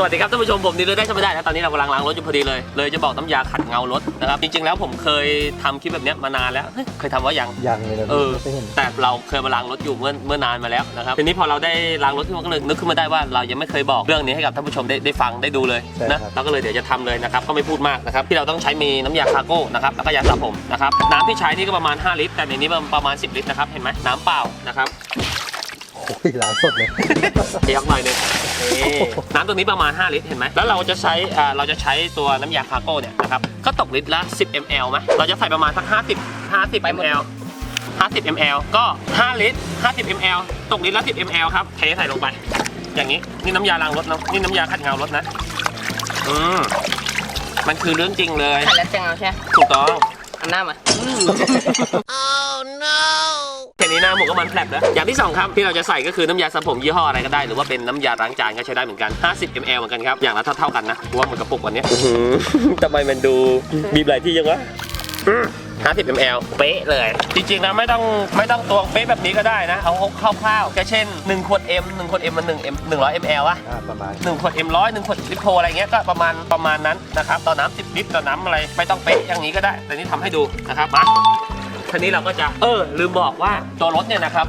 สวัสดีครับท่านผู้ชมผมนี่เลยได้ชมไม่ได้นะตอนนี้เรากำลังล้างรถอยู่พอดีเลย เลยจะบอกน้ำยาขัดเงารถนะครับจริงๆแล้วผมเคยทำคลิปแบบเนี้ยมานานแล้วเฮ้ยเคยทำว่ายัง ยังเลยนะเออ ไม่เห็นแต่เราเคยมาล้างรถอยู่เมื่อเมื่อนานมาแล้วนะครับทีนี้พอเราได้ล้างรถขึ้นมาก็เลยนึกขึ้นมาได้ว่าเรายังไม่เคยบอกเรื่องนี้ให้กับท่านผู้ชมได้ได้ฟังได้ดูเลยนะเราก็เลยเดี๋ยวจะทำเลยนะครับก็ไม่พูดมากนะครับที่เราต้องใช้มีน้ำยาคาโก้นะครับแล้วก็ยาสระผมนะครับน้ำที่ใช้นี่ก็ประมาณ 5 ลิตร แต่ในนี้ประมาณ 10 ลิตรนะครับเห็นไหมน้ำเปล่านะครับ โอ้ยหลานสดเลยเยักหน่อยหนึงนี่น้ำตัวนี้ประมาณ 5 ลิตรเห็นไหมแล้วเราจะใช้อ่าเราจะใช้ตัวน้ำยาคาโก้เนี่ยนะครับก็ตกลิตรละ 10 ml ไหมเราจะใส่ประมาณสัก 50 50 ml 50 ml ก็ 5 ลิตร 50 ml ตกลิตรละ 10 ml ครับเทใส่ลงไป อย่างนี้นี่น้ำยาล้างรถนะนี่น้ำยาขัดเงารถนะอืมมันคือเรื่องจริงเลย ขัดแล้วจะเงาใช่ไหมถูกต้อง หันหน้ามาแค่นี้หน้าหมูก็มันแผลบแล้ว อย่างที่สองครับ ที่เราจะใส่ก็คือน้ำยาสระผมยี่ห้ออะไรก็ได้ หรือว่าเป็นน้ำยาล้างจานก็ใช้ได้เหมือนกัน 50 ml เหมือนกันครับ อย่างละเท่าๆกันนะเพราะว่ามันกระปุกวันนี้ทำไมมันดูมีหลายที่ยังวะอืม50 ml เป๊ะเลย จริงๆนะไม่ต้องไม่ต้องตวงเป๊ะแบบนี้ก็ได้นะ เอาคร่าวๆก็เช่น 1 ขวด M 1ขวด M มัน1 M 100 ml อะอ่าประมาณหนึ่งขวด M ร้อยหนึ่งขวดลิโพอะไรเงี้ยก็ประมาณประมาณนั้นนะครับ ต่อน้ำสิบลิตรต่อน้ำอะไรไม่ต้องเป๊ะอย่างนี้ก็ได้ แต่นี่ทำให้ดูนะครับมา ทีนี้เราก็จะเออลืมบอกว่าตัวรถเนี่ยนะครับ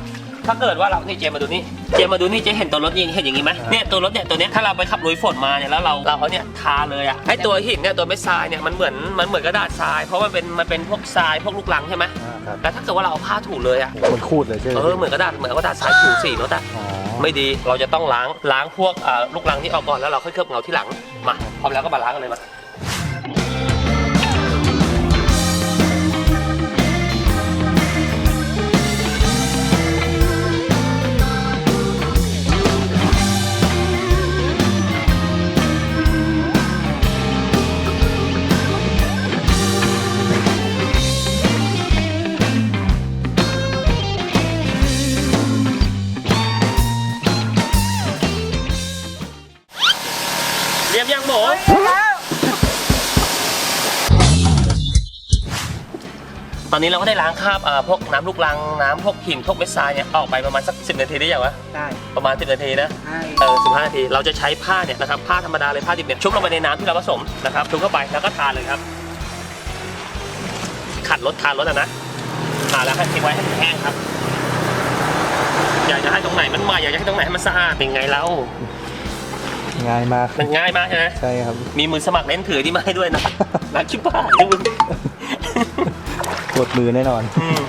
ถ้าเกิดว่าเรานี่เจมมาดูนี่เจมมาดูนี่เจเห็นตัวรถยิงเห็นอย่างนี้ไหมเนี่ยตัวรถเนี่ยตัวเนี้ยถ้าเราไปขับลุยฝนมาเนี่ยแล้วเราเราเอาเนี่ยทาเลยอะไอตัวหินเนี่ยตัวเม็ดทรายเนี่ยมันเหมือนมันเหมือนกระดาษทราย เพราะมันเป็นมันเป็นพวกทรายพวกลูกรังใช่ไหมอ่าครับแต่ถ้าเกิดว่าเราเอาผ้าถูเลยอะมันคูดเลยใช่ไหมเออเหมือนกระดาษเหมือนกระดาษทรายถูสีรถอะอ๋อไม่ดีเราจะต้องล้างล้างพวกอ่าลูกรังที่ออกก่อนแล้วเราค่อยเคลือบเงาที่หลังมาพร้อมแล้วก็มาล้างกันเลยมา อนนี้เราก็ได้ล้างคราบอ่าพวกน้ำลูกรังน้ำพวกหินพวกเม็ดทรายเนี่ยออกไปประมาณสัก 10 นาทีได้ยังวะได้ประมาณ 10 นาทีนะใช่เออ15 นาทีเราจะใช้ผ้าเนี่ยนะครับผ้าธรรมดาเลยผ้าดิบเนี่ยชุบลงไปในน้ำที่เราผสมนะครับชุบเข้าไปแล้วก็ทาเลยครับ ขัดรถทารถอะนะทาแล้วให้ทิ้งไว้ให้มันแห้งครับ อยากจะให้ตรงไหนมันใหม่อยากจะให้ตรงไหนให้มันสะอาดเป็นไงเล่าง่ายมากมันง่ายมากใช่ไหม ใช่ครับ มีมือสมัครเล่นถือที่มาให้ด้วยนะ รักชิบหายเลยมึง กดมือแน่นอนอืม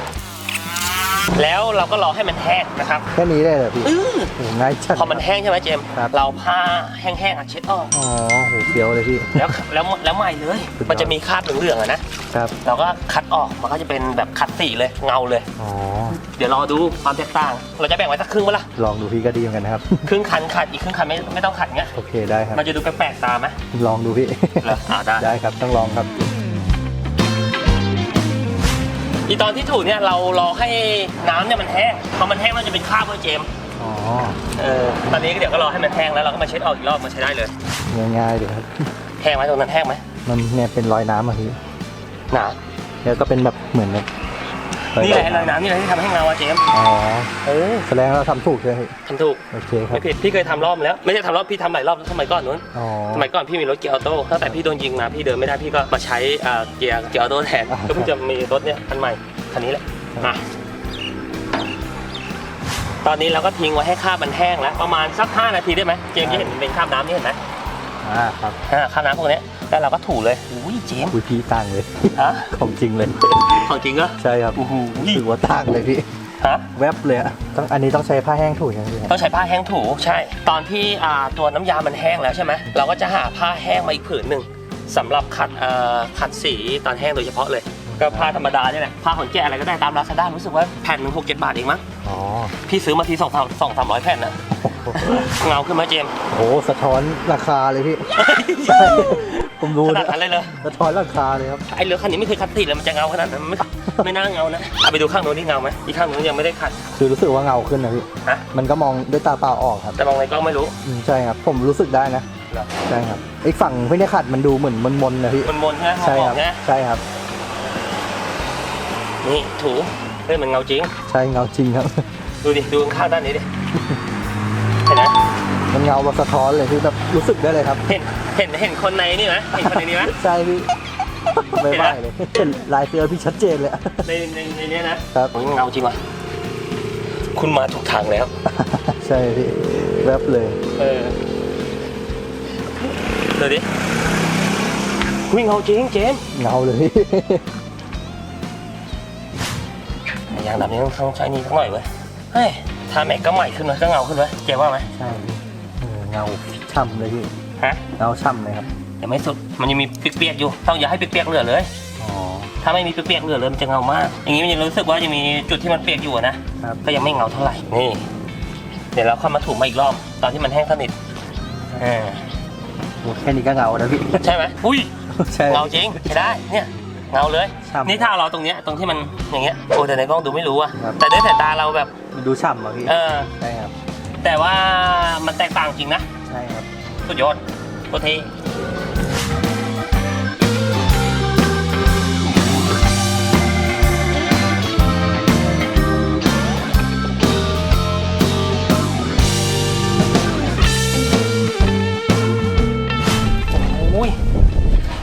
แล้วเราก็รอให้มันแห้งนะครับแค่นี้ได้เหรอพี่อื้อโอ้ง่ายจัด พอมันแห้งใช่ไหมเจมส์ครับ เราผ้าแห้งๆอะเช็ดออกอ๋อโหเฟี้ยวเลยพี่ แล้วแล้วแล้วใหม่เลยสุดยอดมันจะมีคราบเหลืองๆอะนะครับ เราก็คัดออกมันก็จะเป็นแบบคัดสีเลยเงาเลย อ๋อ เดี๋ยวรอดูความแตกต่าง เราจะแบ่งไว้สักครึ่งปะล่ะลองดูพี่ก็ดีเหมือนกันนะครับ ครึ่งคันขัดอีกครึ่งคันไม่ไม่ต้องขัดเงี้ยโอเคได้ครับ มันจะดูแปลกๆตาไหมลองดูพี่ เหรออ่าได้ ได้ครับ ต้องลองครับ อีตอนที่ถูเนี่ยเรารอให้น้ำเนี่ยมันแห้งพอมันแห้งเราจะเป็นคราบเว้ยเจมส์อ๋อเออตอนนี้เดี๋ยวก็รอให้มันแห้งแล้วเราก็มาเช็ดออกอีกรอบมาใช้ได้เลย ง่ายๆเลยครับ แห้งไหมตรงนั้นแห้งไหมมันเนี่ยเป็นรอยน้ำอะพี่หนาแล้วก็เป็นแบบเหมือนแบบ นี่แหละรอยน้ำนี่แหละที่ทำให้เงาอะเจมส์อ๋อเออแสดงว่าเราทำถูกใช่ไหมพี่ทำถูก โอเคครับ ไม่ผิดพี่เคยทำรอบมาแล้ว ไม่ใช่ทำรอบพี่ทำหลายรอบสมัยก่อนนู้นอ๋อ สมัยก่อนพี่มีรถเกียร์ออโต้ตั้งแต่พี่โดนยิงมาพี่เดินไม่ได้พี่ก็มาใช้อ่าเกียร์เกียร์ออโต้แทนอ่า ก็เพิ่งจะมีรถเนี้ยคันใหม่คันนี้แหละมาตอนนี้เราก็ทิ้งไว้ให้คราบมันแห้งแล้วประมาณสัก5นาทีได้ไหมเจมส์จะเห็นเป็นคราบน้ำนี่เห็นไหมอ่าครับ อ่าคราบน้ำพวกเนี้ย แล้วเราก็ถูเลยอุ้ยเจมส์คุยพี่ต่างเลย ฮะของจริงเลย ของจริงเหรอ ใช่ครับโอ้โห ถือว่าต่างเลยพี่ ฮะ แวบเลยอะต้องอันนี้ต้องใช้ผ้าแห้งถูใช่ไหมพี่ต้องใช้ผ้าแห้งถูใช่ ตอนที่อ่าตัวน้ำยามันแห้งแล้วใช่ไหมเราก็จะหาผ้าแห้งมาอีกผืนหนึ่งสำหรับขัดเอ่อขัดสีตอนแห้งโดยเฉพาะเลย ก็ผ้าธรรมดาเนี่ยแหละผ้าขนแกะอะไรก็ได้ตามราซาด้ารู้สึกว่าแผ่นหนึ่งหกเจ็ดบาทเองมั้งอ๋อ พี่ซื้อมาทีสองสามสองสามร้อยแผ่นนะเงาขึ้นไหมาเจมส์ โอ้โหสะท้อนราคาเลยพี่ใช่ ผมรู้ขนานะดนั้นเลยเลยสะท้อนราคาเลยครับไอ้เรือคันนี้ไม่เคยขัดสีเลยมันจะเงาขนาดนั้นไม่ไม่น่าเงานะเอาไปดูข้างโน้นนี่เงาไหมอีกข้างโน้นยังไม่ได้ขัด คือรู้สึกว่าเงาขึ้นนะพี่ฮะ มันก็มองด้วยตาเปล่าออกครับแต่มองในกล้องไม่รู้ อืมใช่ครับ ผมรู้สึกได้นะเหรอ ใช่ครับอีกฝั่งพี่ได้ขัดมันดูเหมือนมันมนๆนะพี่มันมนใช่ไหมใช่มคอรังบใช่ไหมใช่ครับ นี่ถูเฮ้ยมันเงาจริง ใช่เงาจริงครับ ดูดิ ดูข้างๆด้านนี้ดิ เห็นไหม มันเงาแบบสะท้อนเลยพี่แบบรู้สึกได้เลยครับ เห็นเห็นเห็นคนในนี่ไหมเห็นคนในนี้ไหมใช่พี่ไม่ไหวเลยเห็นลายเสื้อพี่ชัดเจนเลยในในในเนี้ยนะครับโอ้ยเงาจริงว่ะคุณมาถูกทางแล้ว ใช่พี่แวบเลย เออดูดิวิ่งเงาจริงเจมส์เงาเลยพี่ยางดำนี้ต้องต้องใช้นี่สักหน่อยเว้ยเฮ้ยทาแม็กก็ใหม่ขึ้นเว้ยก็เงาขึ้นเว้ยเจมส์ว่าไหมใช่พี่ เออเงาช่ำเลยพี่ฮะเงาช่ำเลยครับยังไม่สุดมันยังมีเปียกๆอยู่ ต้องอย่าให้เปียกๆเหลือเลยอ๋อถ้าไม่มีเปียกๆเหลือเลยมันจะเงามาก อย่างนี้มันยังรู้สึกว่ายังมีจุดที่มันเปียกอยู่อะนะครับก็ยังไม่เงาเท่าไหร่นี่เดี๋ยวเราค่อยมาถูมาอีกรอบตอนที่มันแห้งสนิทอ่าโหแค่นี้ก็เงาแล้วพี่ใช่ไหมอุ้ยใช่เงาจริงใช้ได้เนี่ยเงาเลยฉ่ำนี่ถ้าเราตรงเนี้ยตรงที่มันอย่างเงี้ยโอ้แต่ในกล้องดูไม่รู้อะครับแต่ด้วยสายตาเราแบบมันดูฉ่ำอะพี่เออใช่ครับ แต่ว่ามันแตกต่างจริงนะ ใช่ครับ สุดยอดโคตรเทโอ้ย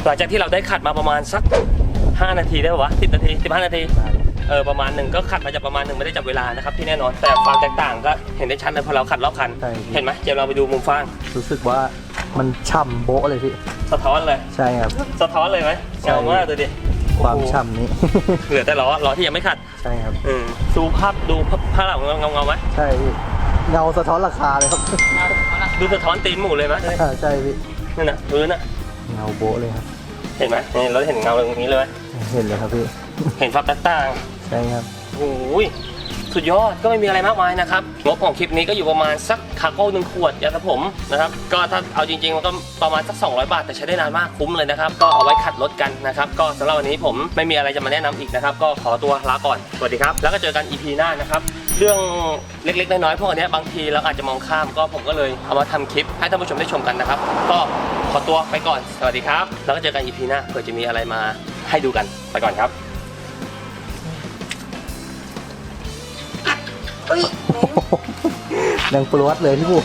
หลังจากที่เราได้ขัดมาประมาณสัก 5 นาทีได้ปะวะ10 นาที 15 นาที เออประมาณหนึ่งก็ขัดมาจากประมาณหนึ่งไม่ได้จับเวลานะครับที่แน่นอนแต่ความแตกต่างก็เห็นได้ชัดเลยพอเราขัดรอบคัน ใช่ เห็นไหมเดี๋ยวเราไปดูมุมฟ้างรู้สึกว่ามันฉ่ำโบ๊ะเลยพี่ สะท้อนเลย ใช่ครับ สะท้อนเลยไหมใช่เงามากเลยดิความโอ้โหฉ่ำนี้ เหลือแต่ล้อล้อที่ยังไม่ขัดใช่ครับอืมดูภาพดูภาพภาพหลังเงาเงาๆไหมใช่พี่เงาสะท้อนราคาเลยครับ ดูสะท้อนตีนหมูเลยไหมอ่าใช่พี่นั่นน่ะพื้นน่ะเงาโบ๊ะเลยครับ เห็นไหมนี่เราเห็นเงาตรงนี้เลยไหมเห็นเลยครับพี่ เห็นความแตกต่าง ใช่ครับโอ้ยสุดยอดก็ไม่มีอะไรมากมายนะครับงบของคลิปนี้ก็อยู่ประมาณสักคาโก้หนึ่งขวดยาสระผมนะครับก็ถ้าเอาจริงๆมันก็ประมาณสัก 200 บาท แต่ใช้ได้นานมากคุ้มเลยนะครับ ก็เอาไว้ขัดรถกันนะครับก็สำหรับวันนี้ผมไม่มีอะไรจะมาแนะนำอีกนะครับ ก็ขอตัวลาก่อนสวัสดีครับ แล้วก็เจอกัน EP หน้านะครับ เรื่องเล็กๆน้อยๆพวกอันเนี้ยบางทีเราอาจจะมองข้ามก็ผมก็เลยเอามาทำคลิปให้ท่านผู้ชมได้ชมกันนะครับ ก็ขอตัวไปก่อน สวัสดีครับ แล้วก็เจอกัน EP หน้าเผื่อจะมีอะไรมาให้ดูกันไปก่อนครับ ดังปลวดเลยพี่บู